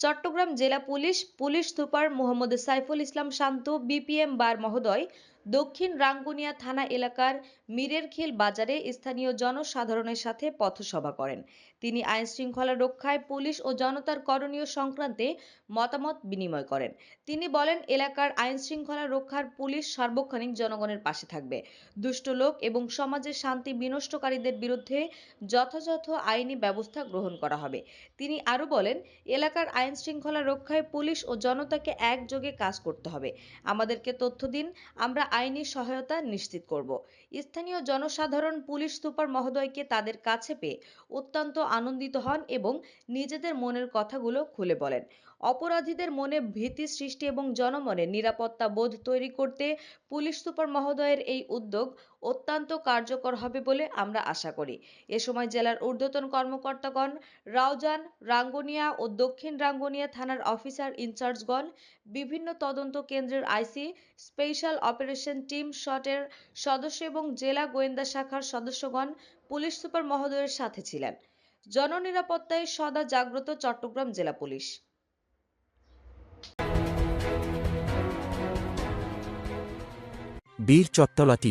চট্টগ্রাম জেলা police police super Mohammad Saiful Islam Shanto, BPM bar মহোদয়, দক্ষিণ রাঙ্গুনিয়া থানা এলাকার মিরেরখিল বাজারে স্থানীয় জনসাধারণের সাথে পথসভা করেন। তিনি আইন শৃঙ্খলা রক্ষায় পুলিশ ও জনতার করণীয় সংক্রান্তে মতামত বিনিময় করেন। তিনি বলেন, এলাকার আইন শৃঙ্খলা রক্ষার পুলিশ সার্বক্ষণিক জনগণের পাশে থাকবে। দুষ্ট লোক এবং সমাজের শান্তি বিনষ্টকারীদের বিরুদ্ধে যথাযথ আইনি ব্যবস্থা গ্রহণ করা হবে। তিনি আরও বলেন, এলাকার আইন শৃঙ্খলা রক্ষায় পুলিশ ও জনতাকে একযোগে কাজ করতে হবে। আমাদেরকে তথ্য দিন, আমরা আইনি সহায়তা নিশ্চিত করব। স্থানীয় জনসাধারণ পুলিশ সুপার মহোদয়কে তাদের কাছে পেয়ে অত্যন্ত আনন্দিত হন এবং নিজেদের মনের কথাগুলো খুলে বলেন। অপরাধীদের মনে ভীতি সৃষ্টি এবং জনমনে নিরাপত্তা বোধ তৈরি করতে পুলিশ সুপার মহোদয়ের এই উদ্যোগ অত্যন্ত কার্যকর হবে বলে আমরা আশা করি। এ সময় জেলার ঊর্ধ্বতন কর্মকর্তাগণ, রাউজান, রাঙ্গুনিয়া ও দক্ষিণ রাঙ্গুনিয়া থানার অফিসার ইনচার্জগণ, বিভিন্ন তদন্ত কেন্দ্রের আইসি, স্পেশাল অপারেশন টিম শটের সদস্য এবং জেলা গোয়েন্দা শাখার সদস্যগণ, পুলিশ সুপার মহোদয়ের সাথে ছিলেন। জননিরাপত্তায় সদা জাগ্রত চট্টগ্রাম জেলা পুলিশ। বীর টিভি